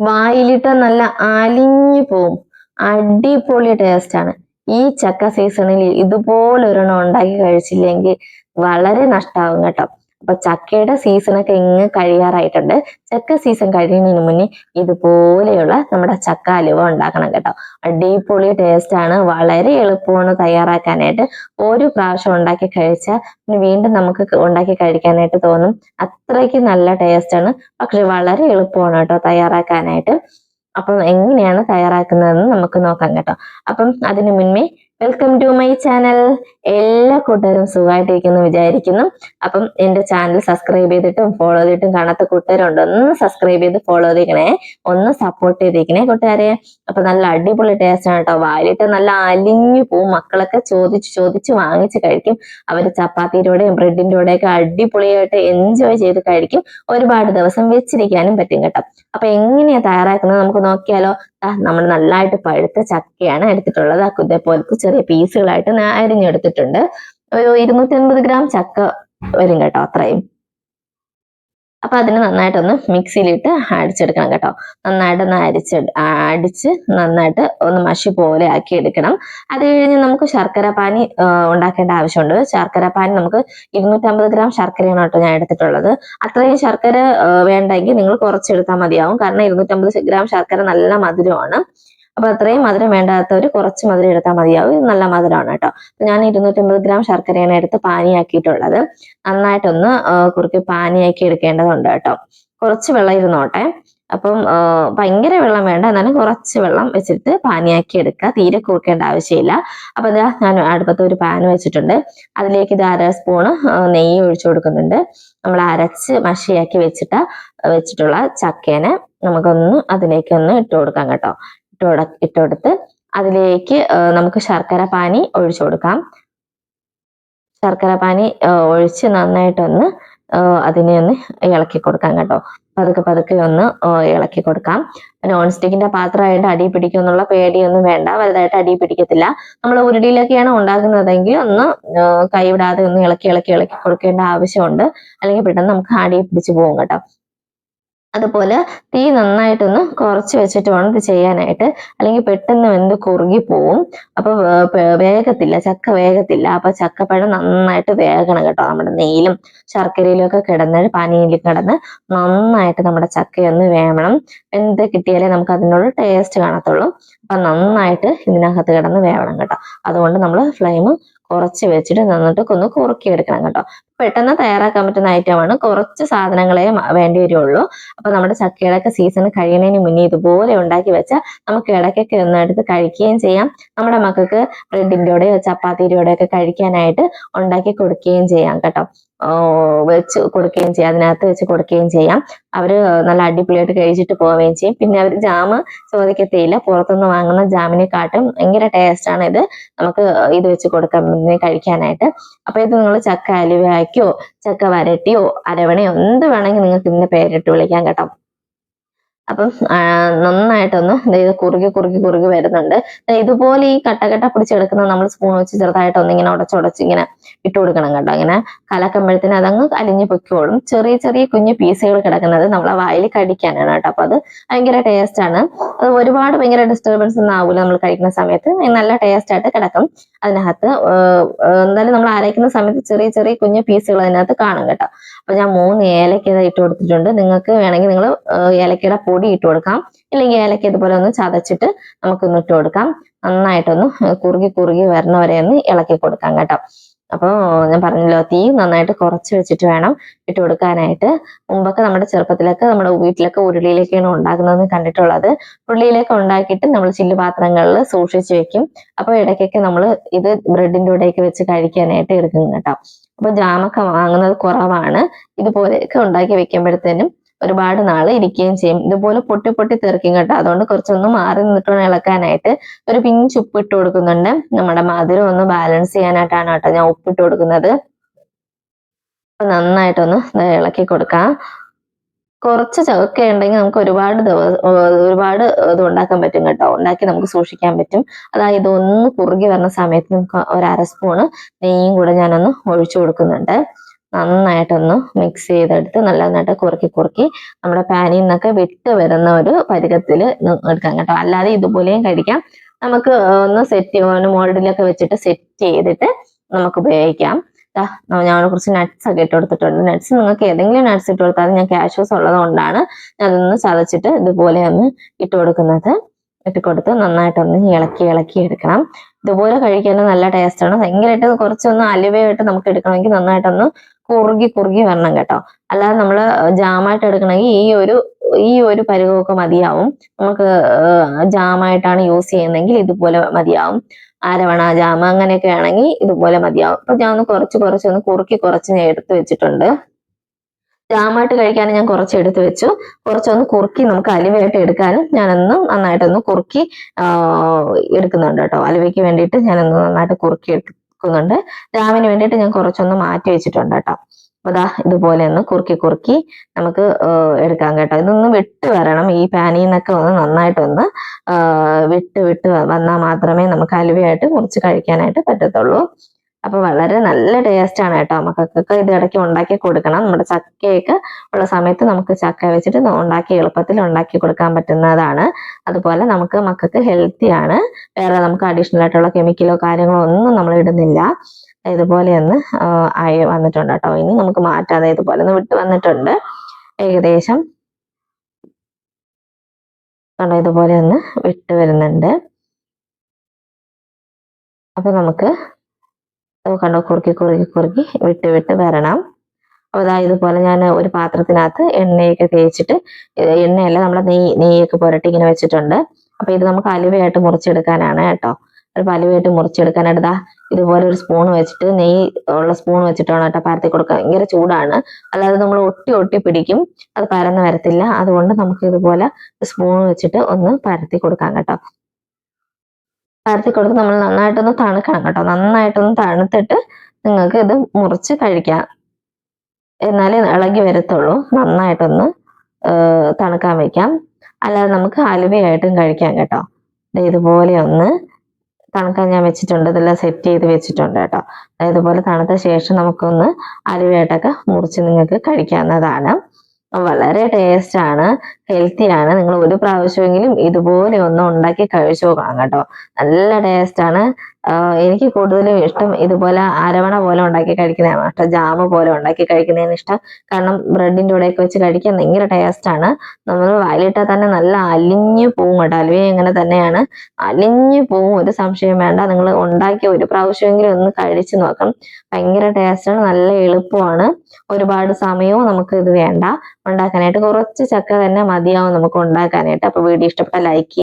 വായിലിട്ട നല്ല അലിഞ്ഞു പോവും. അടിപൊളി ടേസ്റ്റ് ആണ്. ഈ ചക്ക സീസണിൽ ഇതുപോലെ ഒരെണ്ണം ഉണ്ടാക്കി കഴിച്ചില്ലെങ്കിൽ വളരെ നഷ്ടാവും കേട്ടോ. അപ്പൊ ചക്കയുടെ സീസണൊക്കെ ഇങ്ങ് കഴിയാറായിട്ടുണ്ട്. ചക്ക സീസൺ കഴിയുന്നതിന് മുന്നേ ഇതുപോലെയുള്ള നമ്മുടെ ചക്ക അലുവ ഉണ്ടാക്കണം കേട്ടോ. അടിപൊളി ടേസ്റ്റ് ആണ്. വളരെ എളുപ്പമാണ് തയ്യാറാക്കാനായിട്ട്. ഒരു പ്രാവശ്യം ഉണ്ടാക്കി കഴിച്ചാൽ പിന്നെ വീണ്ടും നമുക്ക് ഉണ്ടാക്കി കഴിക്കാനായിട്ട് തോന്നും. അത്രയ്ക്ക് നല്ല ടേസ്റ്റ് ആണ്. പക്ഷെ വളരെ എളുപ്പമാണ് കേട്ടോ തയ്യാറാക്കാനായിട്ട്. അപ്പം എങ്ങനെയാണ് തയ്യാറാക്കുന്നതെന്ന് നമുക്ക് നോക്കാം കേട്ടോ. അപ്പം അതിനു മുന്നേ വെൽക്കം ടു മൈ ചാനൽ എല്ലാ കൂട്ടുകാരും സുഖമായിട്ടിരിക്കുന്നു വിചാരിക്കുന്നു. അപ്പം എന്റെ ചാനൽ സബ്സ്ക്രൈബ് ചെയ്തിട്ടും ഫോളോ ചെയ്തിട്ടും കാണാത്ത കൂട്ടുകാരുണ്ട്? ഒന്ന് സബ്സ്ക്രൈബ് ചെയ്ത് ഫോളോ ചെയ്തിരിക്കണേ. ഒന്ന് സപ്പോർട്ട് ചെയ്തിരിക്കണേ കൂട്ടുകാരെ. അപ്പൊ നല്ല അടിപൊളി ടേസ്റ്റ് ആണ് കേട്ടോ. വായിലിട്ട് നല്ല അലിഞ്ഞു പോവും. മക്കളൊക്കെ ചോദിച്ച് ചോദിച്ച് വാങ്ങിച്ച് കഴിക്കും. അവർ ചപ്പാത്തിയിലൂടെയും ബ്രെഡിന്റെ കൂടെയൊക്കെ അടിപൊളിയായിട്ട് എൻജോയ് ചെയ്ത് കഴിക്കും. ഒരുപാട് ദിവസം വെച്ചിരിക്കാനും പറ്റും കേട്ടോ. അപ്പൊ എങ്ങനെയാ തയ്യാറാക്കുന്നത് നമുക്ക് നോക്കിയാലോ. നമ്മൾ നല്ലതായിട്ട് പഴുത്ത ചക്കയാണ് എടുത്തിട്ടുള്ളത്. ആ ഇതേപോലത്തെ ചെറിയ പീസുകളായിട്ട് അരിഞ്ഞെടുത്തിട്ടുണ്ട്. ഒരു ഇരുന്നൂറ്റി അൻപത് ഗ്രാം ചക്ക വരും കേട്ടോ അത്രയും. അപ്പൊ അതിന് നന്നായിട്ടൊന്ന് മിക്സിയിലിട്ട് അടിച്ചെടുക്കണം കേട്ടോ. നന്നായിട്ടൊന്ന് അരിച്ച് അടിച്ച് നന്നായിട്ട് ഒന്ന് മഷി പോലെ ആക്കി എടുക്കണം. അത് കഴിഞ്ഞ് നമുക്ക് ശർക്കര പാനി ഉണ്ടാക്കേണ്ട ആവശ്യമുണ്ട്. ശർക്കര പാനി നമുക്ക് ഇരുന്നൂറ്റമ്പത് ഗ്രാം ശർക്കരയാണ് കേട്ടോ ഞാൻ എടുത്തിട്ടുള്ളത്. അത്രയും ശർക്കര വേണ്ടെങ്കിൽ നിങ്ങൾ കുറച്ചെടുത്താൽ മതിയാവും. കാരണം ഇരുന്നൂറ്റമ്പത് ഗ്രാം ശർക്കര നല്ല മധുരമാണ്. അപ്പൊ അത്രയും മധുരം വേണ്ടാത്തവർ കുറച്ച് മധുരം എടുത്താൽ മതിയാവും. ഇത് നല്ല മധുരമാണ് കേട്ടോ. ഞാൻ ഇരുന്നൂറ്റമ്പത് ഗ്രാം ശർക്കരയാണ് എടുത്ത് പാനിയാക്കിയിട്ടുള്ളത്. നന്നായിട്ടൊന്ന് കുറുക്കി പാനിയാക്കി എടുക്കേണ്ടതുണ്ട് കേട്ടോ. കുറച്ച് വെള്ളം ഇരുന്നോട്ടെ. അപ്പം ഭയങ്കര വെള്ളം വേണ്ട. എന്നാലും കുറച്ച് വെള്ളം വെച്ചിട്ട് പാനിയാക്കി എടുക്കുക. തീരെ കുറുക്കേണ്ട ആവശ്യമില്ല. അപ്പൊ ഇതാ ഞാൻ അടുപ്പത്ത് ഒരു പാൻ വെച്ചിട്ടുണ്ട്. അതിലേക്ക് ഇത് അര സ്പൂണ് നെയ്യ് ഒഴിച്ചു കൊടുക്കുന്നുണ്ട്. നമ്മൾ അരച്ച് മഷിയാക്കി വെച്ചിട്ട് വെച്ചിട്ടുള്ള ചക്കേനെ നമുക്കൊന്ന് അതിലേക്ക് ഒന്ന് ഇട്ട് കൊടുക്കാം കേട്ടോ. ഇട്ട് കൊടു അതിലേക്ക് നമുക്ക് ശർക്കര പാനി ഒഴിച്ചു കൊടുക്കാം. ശർക്കര പാനി ഒഴിച്ച് നന്നായിട്ടൊന്ന് അതിനെ ഒന്ന് ഇളക്കി കൊടുക്കാം കേട്ടോ. പതുക്കെ പതുക്കെ ഒന്ന് ഇളക്കി കൊടുക്കാം. നോൺ സ്റ്റിക്കിന്റെ പാത്രമായിട്ട് അടി പിടിക്കും എന്നുള്ള പേടിയൊന്നും വേണ്ട. വലുതായിട്ട് അടി പിടിക്കത്തില്ല. നമ്മൾ ഉരുടിയിലൊക്കെയാണ് ഉണ്ടാക്കുന്നതെങ്കിൽ ഒന്ന് കൈവിടാതെ ഒന്ന് ഇളക്കി ഇളക്കി ഇളക്കി കൊടുക്കേണ്ട ആവശ്യമുണ്ട്. അല്ലെങ്കിൽ പെട്ടെന്ന് നമുക്ക് അടി പിടിച്ചു പോകും കേട്ടോ. അതുപോലെ തീ നന്നായിട്ടൊന്ന് കുറച്ച് വെച്ചിട്ട് വേണം ഇത് ചെയ്യാനായിട്ട്. അല്ലെങ്കിൽ പെട്ടെന്ന് വെന്ത് കുറുകി പോവും. അപ്പൊ വേ- പേ- വേഗത്തില്ല ചക്ക വേഗത്തില്ല. അപ്പൊ ചക്കപ്പഴം നന്നായിട്ട് വേഗണം കേട്ടോ. നമ്മുടെ നെയ്യിലും ശർക്കരയിലും ഒക്കെ കിടന്ന് പനിയിലും കിടന്ന് നന്നായിട്ട് നമ്മുടെ ചക്കയൊന്ന് വേവണം. വെന്ത് കിട്ടിയാലേ നമുക്ക് അതിനുള്ള ടേസ്റ്റ് കാണത്തുള്ളൂ. അപ്പൊ നന്നായിട്ട് ഇതിനകത്ത് കിടന്ന് വേവണം കേട്ടോ. അതുകൊണ്ട് നമ്മൾ ഫ്ലെയിം കുറച്ച് വെച്ചിട്ട് നന്നിട്ട് ഒന്ന് കുറുക്കി എടുക്കണം കേട്ടോ. പെട്ടെന്ന് തയ്യാറാക്കാൻ പറ്റുന്ന ഐറ്റമാണ് കുറച്ച് സാധനങ്ങളെ വേണ്ടി വരുള്ളൂ. അപ്പൊ നമ്മുടെ ചക്കയുടെ ഒക്കെ സീസൺ കഴിയുന്നതിന് മുന്നേ ഇതുപോലെ ഉണ്ടാക്കി വെച്ചാൽ നമുക്ക് ഇടയ്ക്കൊക്കെ ഒന്ന് എടുത്ത് കഴിക്കുകയും ചെയ്യാം. നമ്മുടെ മക്കൾക്ക് ബ്രെഡിന്റെയോ ചപ്പാത്തിയുടെയോ ഒക്കെ കഴിക്കാനായിട്ട് ഉണ്ടാക്കി കൊടുക്കുകയും ചെയ്യാം കേട്ടോ. വെച്ച് കൊടുക്കുകയും ചെയ്യാം. അതിനകത്ത് വെച്ച് കൊടുക്കുകയും ചെയ്യാം. അവർ നല്ല അടിപൊളിയായിട്ട് കഴിച്ചിട്ട് പോവുകയും ചെയ്യും. പിന്നെ അവർ ജാമ് ചോദിക്കത്തേയില്ല. പുറത്തുനിന്ന് വാങ്ങുന്ന ജാമിനെക്കാട്ടും ഭയങ്കര ടേസ്റ്റ് ആണ് ഇത്. നമുക്ക് ഇത് വെച്ച് കൊടുക്കാൻ കഴിക്കാനായിട്ട്. അപ്പൊ ഇത് നിങ്ങൾ ചക്ക അലുവയാക്കിയോ ചക്ക വരട്ടിയോ അരവണയോ എന്ത് വേണമെങ്കിൽ നിങ്ങൾക്ക് ഇതിന്റെ പേരിട്ട് വിളിക്കാം കേട്ടോ. അപ്പം നന്നായിട്ടൊന്ന് ഇത് കുറുകി കുറുകി കുറുകി വരുന്നുണ്ട്. ഇതുപോലെ ഈ കട്ടകട്ട പിടിച്ചെടുക്കുന്ന നമ്മൾ സ്പൂൺ വെച്ച് ചെറുതായിട്ടൊന്ന് ഇങ്ങനെ ഉടച്ചുടച്ച് ഇങ്ങനെ ഇട്ട് കൊടുക്കണം കേട്ടോ. ഇങ്ങനെ കലക്കുമ്പോഴത്തേന് അതങ്ങ് അലിഞ്ഞു പൊയ്ക്കോളും. ചെറിയ ചെറിയ കുഞ്ഞു പീസുകൾ കിടക്കുന്നത് നമ്മളെ വായിൽ കടിക്കാനാണ് കേട്ടോ. അപ്പൊ അത് ഭയങ്കര ടേസ്റ്റ് ആണ്. അത് ഒരുപാട് ഭയങ്കര ഡിസ്റ്റർബൻസ് ഒന്നും ആവില്ല നമ്മൾ കഴിക്കുന്ന സമയത്ത്. നല്ല ടേസ്റ്റ് ആയിട്ട് കിടക്കും. അതിനകത്ത് എന്തായാലും നമ്മൾ അരയ്ക്കുന്ന സമയത്ത് ചെറിയ ചെറിയ കുഞ്ഞു പീസുകൾ അതിനകത്ത് കാണും കേട്ടോ. അപ്പൊ ഞാൻ മൂന്ന് ഏലക്ക ഇട്ട് കൊടുത്തിട്ടുണ്ട്. നിങ്ങൾക്ക് വേണമെങ്കിൽ നിങ്ങൾ ഏലക്കയുടെ പൊടി ഇട്ട് കൊടുക്കാം. ഇല്ലെങ്കിൽ ഏലക്ക ഇതുപോലെ ഒന്ന് ചതച്ചിട്ട് നമുക്കൊന്ന് ഇട്ട് കൊടുക്കാം. നന്നായിട്ടൊന്ന് കുറുകി കുറുകി വരണ വരെ ഒന്ന് ഇളക്കി കൊടുക്കാം കേട്ടോ. അപ്പോൾ ഞാൻ പറഞ്ഞല്ലോ തീ നന്നായിട്ട് കുറച്ച് വെച്ചിട്ട് വേണം ഇട്ട് കൊടുക്കാനായിട്ട്. മുമ്പൊക്കെ നമ്മുടെ ചെറുപ്പത്തിലൊക്കെ നമ്മുടെ വീട്ടിലൊക്കെ ഉരുളിയിലേക്കാണ് ഉണ്ടാക്കുന്നതെന്ന് കണ്ടിട്ടുള്ളത്. ഉരുളിയിലേക്ക് ഉണ്ടാക്കിയിട്ട് നമ്മൾ ചില്ല് പാത്രങ്ങളിൽ സൂക്ഷിച്ചു വെക്കും. അപ്പോൾ ഇടയ്ക്കൊക്കെ നമ്മൾ ഇത് ബ്രെഡിന്റെ കൂടെയൊക്കെ വെച്ച് കഴിക്കാനായിട്ട് എടുക്കും കേട്ടോ. അപ്പൊ ജാമൊക്കെ വാങ്ങുന്നത് കുറവാണ്. ഇതുപോലെയൊക്കെ ഉണ്ടാക്കി വെക്കുമ്പോഴത്തേനും ഒരുപാട് നാൾ ഇരിക്കുകയും ചെയ്യും. ഇതുപോലെ പൊട്ടി പൊട്ടി തെറിക്കും കേട്ടോ. അതുകൊണ്ട് കുറച്ചൊന്ന് മാറി നിന്നിട്ട് ഇളക്കാനായിട്ട് ഒരു പിഞ്ച് ഉപ്പ് ഇട്ട് കൊടുക്കുന്നുണ്ട്. നമ്മുടെ മധുരം ഒന്ന് ബാലൻസ് ചെയ്യാനായിട്ടാണ് കേട്ടോ ഞാൻ ഉപ്പിട്ട് കൊടുക്കുന്നത്. നന്നായിട്ടൊന്ന് ഇളക്കി കൊടുക്കാം. കുറച്ച് ചവക്ക ഉണ്ടെങ്കിൽ നമുക്ക് ഒരുപാട് ദിവസം ഒരുപാട് ഇത് ഉണ്ടാക്കാൻ പറ്റും കേട്ടോ. ഉണ്ടാക്കി നമുക്ക് സൂക്ഷിക്കാൻ പറ്റും. അതായത് ഒന്ന് കുറുകി വരുന്ന സമയത്ത് നമുക്ക് ഒരു അര സ്പൂണ് നെയ്യും കൂടെ ഞാനൊന്ന് ഒഴിച്ചു കൊടുക്കുന്നുണ്ട്. നന്നായിട്ടൊന്ന് മിക്സ് ചെയ്തെടുത്ത് നല്ല നന്നായിട്ട് കുറുക്കി കുറുക്കി നമ്മുടെ പാനിൽ നിന്നൊക്കെ വിട്ട് വരുന്ന ഒരു പരുവത്തിൽ എടുക്കാം കേട്ടോ. അല്ലാതെ ഇതുപോലെയും കഴിക്കാം. നമുക്ക് ഒന്ന് സെറ്റ് മോൾഡിലൊക്കെ വെച്ചിട്ട് സെറ്റ് ചെയ്തിട്ട് നമുക്ക് ഉപയോഗിക്കാം. ഞാൻ കുറച്ച് നട്ട്സ് ഒക്കെ ഇട്ട് കൊടുത്തിട്ടുണ്ട് നട്ട്സ് നിങ്ങൾക്ക് ഏതെങ്കിലും നട്ട്സ് ഇട്ട് കൊടുത്താൽ ഞാൻ കാഷ്യൂസ് ഉള്ളത് കൊണ്ടാണ് ഞാൻ അതൊന്ന് ചതച്ചിട്ട് ഇതുപോലെ ഒന്ന് ഇട്ട് കൊടുക്കുന്നത്. ഇട്ട് കൊടുത്ത് നന്നായിട്ടൊന്ന് ഇളക്കി ഇളക്കി എടുക്കണം. ഇതുപോലെ കഴിക്കാൻ നല്ല ടേസ്റ്റാണ് ഭയങ്കരമായിട്ട് കുറച്ചൊന്ന് അലുവയായിട്ട് നമുക്ക് എടുക്കണമെങ്കിൽ നന്നായിട്ടൊന്ന് കുറുകി കുറുകി വരണം കേട്ടോ. അല്ലാതെ നമ്മൾ ജാമായിട്ട് എടുക്കണമെങ്കിൽ ഈ ഒരു ഈ ഒരു പരുവമൊക്കെ മതിയാവും. നമുക്ക് ജാമായിട്ടാണ് യൂസ് ചെയ്യുന്നതെങ്കിൽ ഇതുപോലെ മതിയാവും. അരവണ ജാമ അങ്ങനെയൊക്കെ ആണെങ്കിൽ ഇതുപോലെ മതിയാവും. അപ്പൊ ഞാൻ ഒന്ന് കുറച്ച് കുറച്ച് ഒന്ന് കുറുക്കി കുറച്ച് ഞാൻ എടുത്തു വെച്ചിട്ടുണ്ട്. ജാമായിട്ട് കഴിക്കാൻ ഞാൻ കുറച്ച് എടുത്തു വെച്ചു. കുറച്ചൊന്ന് കുറുക്കി നമുക്ക് അലുവയായിട്ട് എടുക്കാനും ഞാനൊന്ന് നന്നായിട്ടൊന്ന് കുറുക്കി എടുക്കുന്നുണ്ട് കേട്ടോ. അലുവയ്ക്ക് വേണ്ടിയിട്ട് ഞാനൊന്ന് നന്നായിട്ട് കുറുക്കി എടുക്കുന്നുണ്ട് രാവിന് വേണ്ടിയിട്ട് ഞാൻ കുറച്ചൊന്ന് മാറ്റി വെച്ചിട്ടുണ്ട് കേട്ടോ. അപ്പൊ ദാ ഇതുപോലെ ഒന്ന് കുറുക്കി കുറുക്കി നമുക്ക് എടുക്കാം കേട്ടോ. ഇതൊന്ന് വിട്ട് വരണം. ഈ പാനിൽ നിന്നൊക്കെ ഒന്ന് നന്നായിട്ടൊന്ന് വിട്ട് വിട്ട് വന്നാൽ മാത്രമേ നമുക്ക് അലുവയായിട്ട് മുറിച്ച് കഴിക്കാനായിട്ട് പറ്റത്തുള്ളൂ. അപ്പൊ വളരെ നല്ല ടേസ്റ്റ് ആണ് കേട്ടോ. മക്കൾക്കൊക്കെ ഇത് ഇടയ്ക്ക് ഉണ്ടാക്കി കൊടുക്കണം. നമ്മുടെ ചക്കയൊക്കെ ഉള്ള സമയത്ത് നമുക്ക് ചക്ക വെച്ചിട്ട് ഉണ്ടാക്കി എളുപ്പത്തിൽ ഉണ്ടാക്കി കൊടുക്കാൻ പറ്റുന്നതാണ്. അതുപോലെ നമുക്ക് മക്കൾക്ക് ഹെൽത്തി ആണ്. വേറെ നമുക്ക് അഡീഷണൽ ആയിട്ടുള്ള കെമിക്കലോ കാര്യങ്ങളോ ഒന്നും നമ്മൾ ഇടുന്നില്ല. ഇതുപോലെ ഒന്ന് ആയി വന്നിട്ടുണ്ട് കേട്ടോ. ഇനി നമുക്ക് മാറ്റാതെ ഇതുപോലെ ഒന്ന് വിട്ട് വന്നിട്ടുണ്ട്. ഏകദേശം കണ്ടോ ഇതുപോലെ ഒന്ന് വിട്ടു വരുന്നുണ്ട്. അപ്പൊ നമുക്ക് അത് കണ്ടോ കുറുക്കി കുറുക്കി കുറുക്കി വിട്ട് വിട്ട് വരണം. അപ്പോൾ ഇതാ ഇതുപോലെ ഞാൻ ഒരു പാത്രത്തിനകത്ത് എണ്ണയൊക്കെ തേച്ചിട്ട് എണ്ണയല്ല നമ്മുടെ നെയ്യ് നെയ്യൊക്കെ പുരട്ടി ഇങ്ങനെ വെച്ചിട്ടുണ്ട്. അപ്പൊ ഇത് നമുക്ക് അലുവയായിട്ട് മുറിച്ചെടുക്കാനാണ് കേട്ടോ. ഒരു അലുവയായിട്ട് മുറിച്ചെടുക്കാനായിട്ട് ദാ ഇതുപോലെ ഒരു സ്പൂൺ വെച്ചിട്ട് നെയ്യ് ഉള്ള സ്പൂൺ വെച്ചിട്ടാണ് കേട്ടോ പരത്തി കൊടുക്കാൻ ഭയങ്കര ചൂടാണ്. അല്ലാതെ നമ്മൾ ഒട്ടി ഒട്ടി പിടിക്കും. അത് പരന്ന് വരത്തില്ല. അതുകൊണ്ട് നമുക്ക് ഇതുപോലെ സ്പൂൺ വെച്ചിട്ട് ഒന്ന് പരത്തി കൊടുക്കാം കേട്ടോ. പരത്തി കൊടുത്ത് നമ്മൾ നന്നായിട്ടൊന്ന് തണുക്കണം കേട്ടോ. നന്നായിട്ടൊന്ന് തണുത്തിട്ട് നിങ്ങൾക്ക് ഇത് മുറിച്ച് കഴിക്കാം. എന്നാലേ ഇളകി വരത്തുള്ളൂ. നന്നായിട്ടൊന്ന് തണുക്കാൻ വെക്കാം. അല്ലാതെ നമുക്ക് അലുവയായിട്ടും കഴിക്കാം കേട്ടോ. ഇതുപോലെ ഒന്ന് തണുക്കാൻ ഞാൻ വെച്ചിട്ടുണ്ട്. ഇതെല്ലാം സെറ്റ് ചെയ്ത് വെച്ചിട്ടുണ്ട് കേട്ടോ. ഇതുപോലെ തണുത്ത ശേഷം നമുക്കൊന്ന് അലുവയായിട്ടൊക്കെ മുറിച്ച് നിങ്ങൾക്ക് കഴിക്കാവുന്നതാണ്. വളരെ ടേസ്റ്റ് ആണ് ഹെൽത്തി ആണ്. നിങ്ങൾ ഒരു പ്രാവശ്യമെങ്കിലും ഇതുപോലെ ഒന്ന് ഉണ്ടാക്കി കഴിച്ചു നോക്കണം കേട്ടോ. നല്ല ടേസ്റ്റ് ആണ്. എനിക്ക് കൂടുതലും ഇഷ്ടം ഇതുപോലെ അരവണ പോലെ ഉണ്ടാക്കി കഴിക്കുന്നതാണ്. ഇഷ്ടം ജാമ് പോലെ ഉണ്ടാക്കി കഴിക്കുന്നതിന് ഇഷ്ടം. കാരണം ബ്രെഡിന്റെ കൂടെയൊക്കെ വെച്ച് കഴിക്കാൻ ഭയങ്കര ടേസ്റ്റ് ആണ്. നമ്മൾ വായിലിട്ടാൽ തന്നെ നല്ല അലിഞ്ഞു പോവും കേട്ടോ. അലുവ ഇങ്ങനെ തന്നെയാണ്. അലിഞ്ഞു പോവും ഒരു സംശയം വേണ്ട. നിങ്ങൾ ഉണ്ടാക്കിയ ഒരു പ്രാവശ്യമെങ്കിലും ഒന്ന് കഴിച്ചു നോക്കാം ഭയങ്കര ടേസ്റ്റ് ആണ് നല്ല എളുപ്പമാണ്. ഒരുപാട് സമയവും നമുക്ക് ഇത് വേണ്ട. ഉണ്ടാക്കാനായിട്ട് കുറച്ച് ചക്ക തന്നെ മതിയാവും നമുക്ക് ഉണ്ടാക്കാനായിട്ട്. അപ്പൊ വീഡിയോ ഇഷ്ടപ്പെട്ട ലൈക്ക്